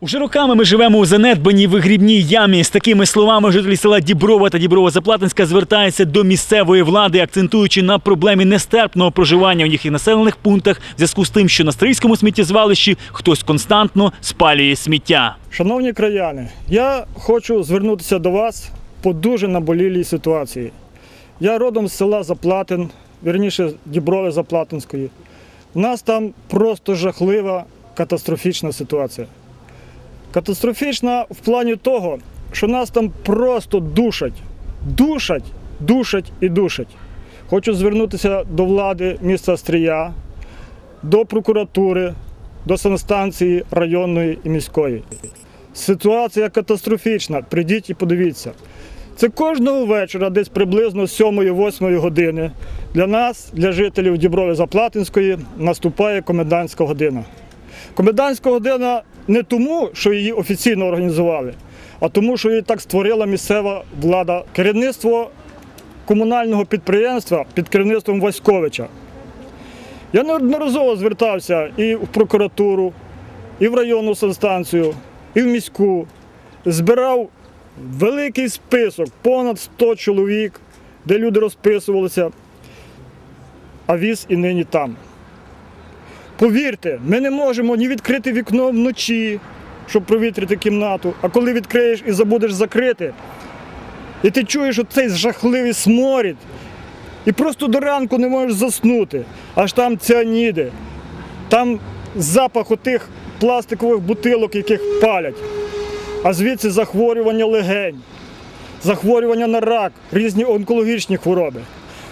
Уже роками ми живемо у занедбаній вигрібній ямі. З такими словами жителі села Діброва та Діброво-Заплатинська звертаються до місцевої влади, акцентуючи на проблемі нестерпного проживання у їхніх населених пунктах в зв'язку з тим, що на стрийському сміттєзвалищі хтось константно спалює сміття. Шановні краяни, я хочу звернутися до вас по дуже наболілій ситуації. Я родом з села Заплатин, вірніше Діброви Заплатинської. У нас там просто жахлива катастрофічна ситуація. Катастрофічна в плані того, що нас там просто душать, душать, душать і душать. Хочу звернутися до влади міста Стрия, до прокуратури, до санстанції районної і міської. Ситуація катастрофічна. Прийдіть і подивіться. Це кожного вечора, десь приблизно 7-8 години. Для нас, для жителів Діброви Заплатинської, наступає комендантська година. Комендантська година не тому, що її офіційно організували, а тому, що її так створила місцева влада. Керівництво комунального підприємства під керівництвом Васьковича. Я неодноразово звертався і в прокуратуру, і в районну санстанцію, і в міську. Збирав великий список, понад 100 чоловік, де люди розписувалися, а віз і нині там. Повірте, ми не можемо ні відкрити вікно вночі, щоб провітрити кімнату, а коли відкриєш і забудеш закрити, і ти чуєш оцей жахливий сморід, і просто до ранку не можеш заснути, аж там ціаніди, там запах отих пластикових бутилок, яких палять, а звідси захворювання легень, захворювання на рак, різні онкологічні хвороби.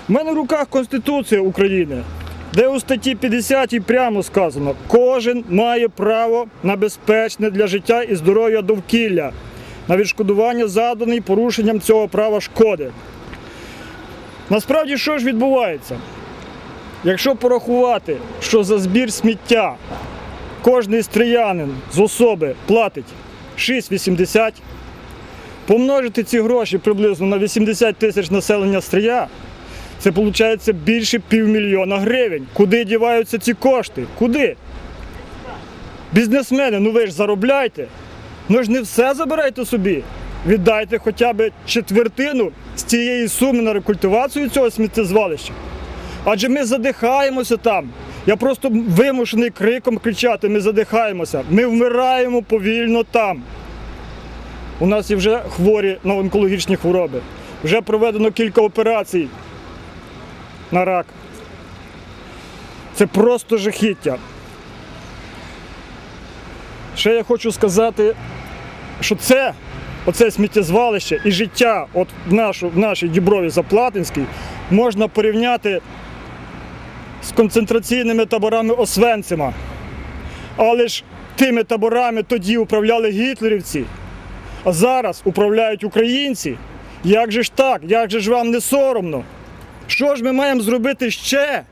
У мене в руках Конституція України, де у статті 50 прямо сказано, кожен має право на безпечне для життя і здоров'я довкілля, на відшкодування заданий порушенням цього права шкоди. Насправді, що ж відбувається? Якщо порахувати, що за збір сміття кожний стріянин з особи платить 6,80, помножити ці гроші приблизно на 80 тисяч населення стрія, це виходить більше півмільйона гривень. Куди діваються ці кошти? Куди? Бізнесмени, ну ви ж заробляйте. Ну ж не все забирайте собі. Віддайте хоча б четвертину з цієї суми на рекультивацію цього сміттєзвалища. Адже ми задихаємося там. Я просто вимушений криком кричати: ми задихаємося. Ми вмираємо повільно там. У нас є вже хворі на онкологічні хвороби. Вже проведено кілька операцій на рак. Це просто жахіття. Ще я хочу сказати, що це, оце сміттєзвалище і життя от в, нашу, в нашій Діброві Заплатинській можна порівняти з концентраційними таборами Освенцима. Але ж тими таборами тоді управляли гітлерівці, а зараз управляють українці. Як же ж так? Як же ж вам не соромно? Що ж ми маємо зробити ще,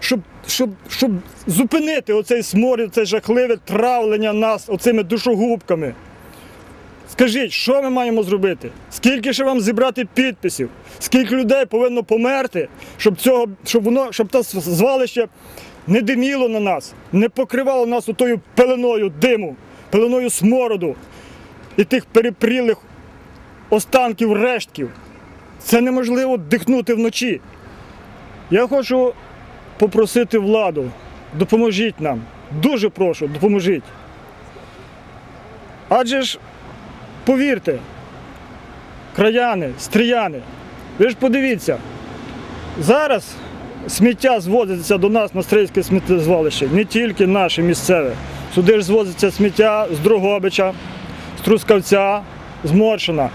щоб, щоб, щоб зупинити оцей сморід, це жахливе травлення нас оцими душогубками? Скажіть, що ми маємо зробити? Скільки ще вам зібрати підписів? Скільки людей повинно померти, щоб цього, щоб воно, щоб те звалище не диміло на нас, не покривало нас отою пеленою диму, пеленою смороду і тих перепрілих останків рештків. Це неможливо дихнути вночі. Я хочу попросити владу, допоможіть нам. Дуже прошу, допоможіть. Адже ж, повірте, краяни, стріяни, ви ж подивіться, зараз сміття звозиться до нас на стрийське сміттєзвалище, не тільки наше місцеве. Сюди ж звозиться сміття з Другобича, з Трускавця, з Моршина.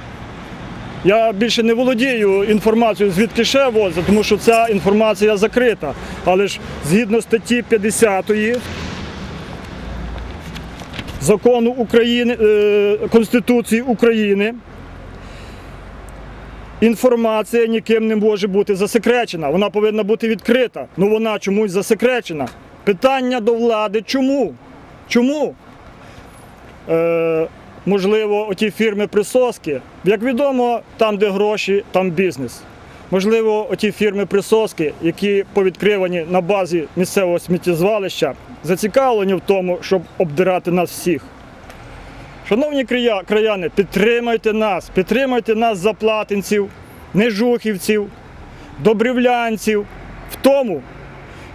Я більше не володію інформацією, звідки ще возять, тому що ця інформація закрита. Але ж згідно статті 50 закону України, е, Конституції України, інформація ніким не може бути засекречена. Вона повинна бути відкрита. Ну вона чомусь засекречена. Питання до влади чому? Чому? Е, можливо, оті фірми присоски. Як відомо, там, де гроші, там бізнес. Можливо, оті фірми присоски, які повідкривані на базі місцевого сміттєзвалища, зацікавлені в тому, щоб обдирати нас всіх. Шановні краяни, підтримайте нас, підтримайте нас заплатинців, нежухівців, добрівлянців в тому,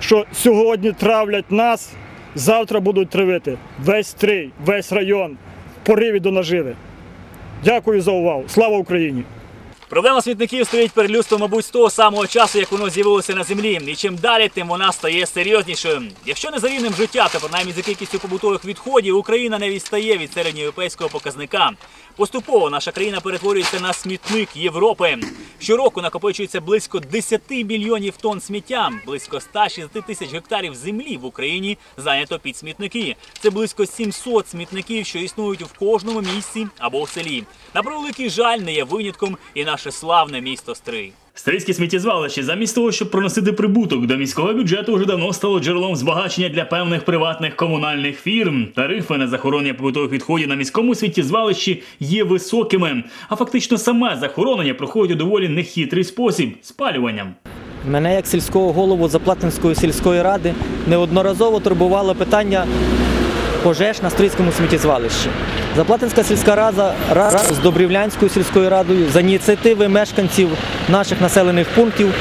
що сьогодні травлять нас, завтра будуть травити весь стрий, весь район пориві до наживи. Дякую за увагу. Слава Україні! Проблема смітників стоїть перед людством, мабуть, з того самого часу, як воно з'явилося на землі. І чим далі, тим вона стає серйознішою. Якщо не за рівнем життя, то принаймні за кількістю побутових відходів Україна не відстає від середньоєвропейського показника. Поступово наша країна перетворюється на смітник Європи. Щороку накопичується близько 10 мільйонів тонн сміття, близько 160 тисяч гектарів землі в Україні зайнято під смітники. Це близько 700 смітників, що існують в кожному місці або в селі. На превеликий жаль, не є винятком і наше славне місто Стрий. Стрийське сміттєзвалище, замість того, щоб проносити прибуток до міського бюджету, вже давно стало джерелом збагачення для певних приватних комунальних фірм. Тарифи на захоронення побутових відходів на міському сміттєзвалищі є високими, а фактично саме захоронення проходить у доволі нехитрий спосіб спалюванням. Мене як сільського голову Заплатинської сільської ради неодноразово турбувало питання пожеж на Стрийському сміттєзвалищі. Заплатинська сільська рада разом з Добрівлянською сільською радою за ініціативи мешканців наших населених пунктів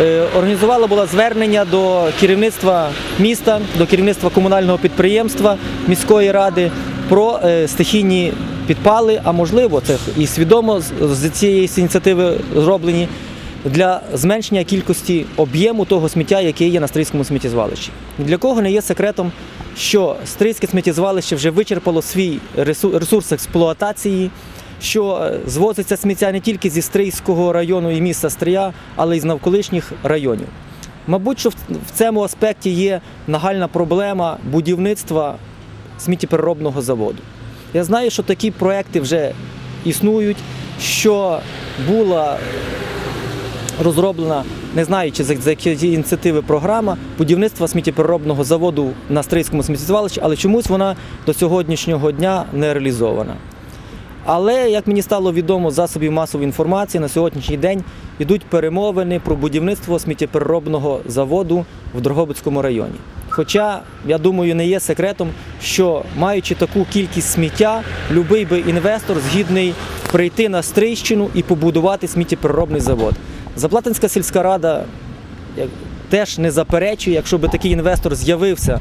е, організувала була звернення до керівництва міста, до керівництва комунального підприємства міської ради про е, стихійні підпали, а можливо, це і свідомо з цієї ініціативи зроблені для зменшення кількості об'єму того сміття, яке є на стрийському сміттєзвалищі. Для кого не є секретом, що стрийське сміттєзвалище вже вичерпало свій ресурс експлуатації, що е, звозиться сміття не тільки зі Стрийського району і міста Стрия, але й з навколишніх районів. Мабуть, що в цьому аспекті є нагальна проблема будівництва сміттєпереробного заводу. Я знаю, що такі проекти вже існують, що була розроблена, не знаю, чи за, які ініціативи програма будівництва сміттєпереробного заводу на Стрийському сміттєзвалищі, але чомусь вона до сьогоднішнього дня не реалізована. Але, як мені стало відомо засобів масової інформації, на сьогоднішній день йдуть перемовини про будівництво сміттєпереробного заводу в Дрогобицькому районі. Хоча, я думаю, не є секретом, що маючи таку кількість сміття, будь-який би інвестор згідний прийти на Стрийщину і побудувати сміттєпереробний завод. Заплатинська сільська рада теж не заперечує, якщо би такий інвестор з'явився.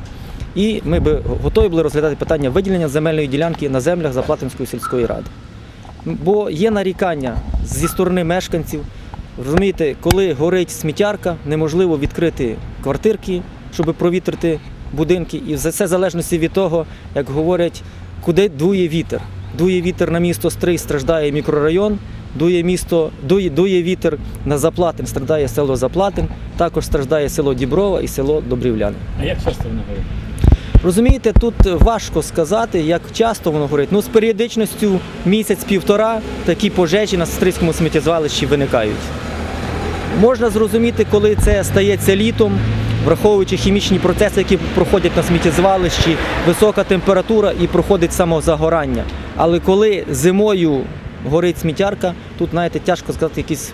І ми б готові були розглядати питання виділення земельної ділянки на землях Заплатинської сільської ради. Бо є нарікання зі сторони мешканців. Розумієте, коли горить сміттярка, неможливо відкрити квартирки, щоб провітрити будинки. І все в залежності від того, як говорять, куди дує вітер. Дує вітер на місто Стрий, страждає мікрорайон, дує місто, дує, дує вітер на Заплатин, страждає село Заплатин, також страждає село Діброва і село Добрівляни. А як часто воно говорить? Розумієте, тут важко сказати, як часто воно горить. Ну, з періодичністю місяць-півтора такі пожежі на сестрицькому сміттєзвалищі виникають. Можна зрозуміти, коли це стається літом, враховуючи хімічні процеси, які проходять на сміттєзвалищі, висока температура і проходить самозагорання. Але коли зимою горить сміттярка, тут, знаєте, тяжко сказати якісь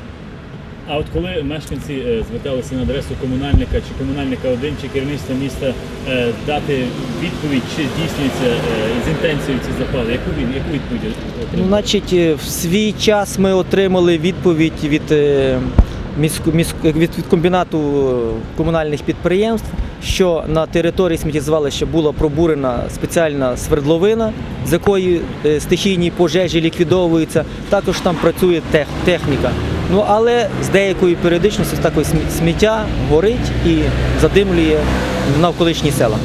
А от коли мешканці е, зверталися на адресу комунальника чи комунальника один чи керівництва міста е, дати відповідь, чи здійснюється е, з інтенцією ці запали, яку він яку відповідь Ну, значить, в свій час ми отримали відповідь від, від, комбінату комунальних підприємств, що на території сміттєзвалища була пробурена спеціальна свердловина, з якої е, стихійні пожежі ліквідовуються. Також там працює техніка. Ну але з деякою періодичністю такої сміття горить і задимлює навколишні села.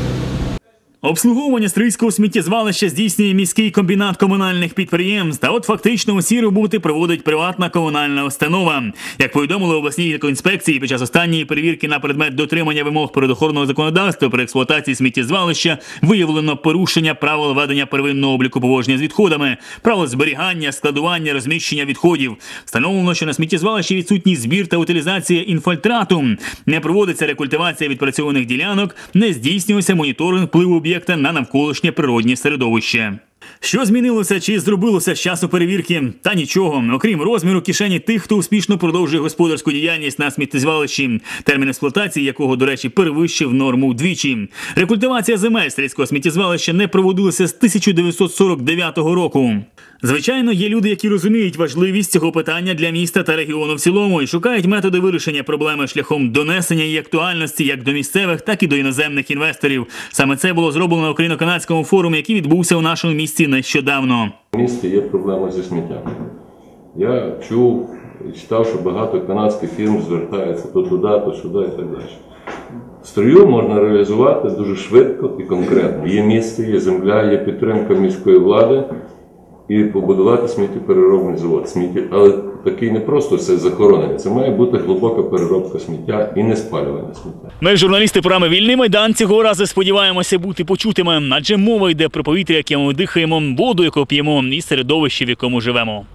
Обслуговування стрийського сміттєзвалища здійснює міський комбінат комунальних підприємств. А от фактично усі роботи проводить приватна комунальна установа. Як повідомили обласній екоінспекції під час останньої перевірки на предмет дотримання вимог природоохоронного законодавства при експлуатації сміттєзвалища виявлено порушення правил ведення первинного обліку поводження з відходами, правил зберігання, складування, розміщення відходів. Встановлено, що на сміттєзвалищі відсутній збір та утилізація інфільтрату, не проводиться рекультивація відпрацьованих ділянок, не здійснюється моніторинг впливу об'єкта на навколишнє природнє середовище. Що змінилося чи зробилося з часу перевірки? Та нічого, окрім розміру кишені тих, хто успішно продовжує господарську діяльність на сміттєзвалищі, термін експлуатації якого, до речі, перевищив норму вдвічі. Рекультивація земель сільського сміттєзвалища не проводилася з 1949 року. Звичайно, є люди, які розуміють важливість цього питання для міста та регіону в цілому і шукають методи вирішення проблеми шляхом донесення її актуальності як до місцевих, так і до іноземних інвесторів. Саме це було зроблено на україно-канадському форумі, який відбувся у нашому місті нещодавно. В місті є проблема зі сміттям. Я чув і читав, що багато канадських фірм звертаються то туди, то сюди і так далі. Строю можна реалізувати дуже швидко і конкретно. Є місце, є земля, є підтримка міської влади і побудувати сміттєпереробний завод. Сміття, але такий не просто все захоронення. Це має бути глибока переробка сміття і не спалювання сміття. Ми, журналісти програми Вільний майдан, цього разу сподіваємося бути почутими, адже мова йде про повітря, яке ми дихаємо, воду, яку п'ємо, і середовище, в якому живемо.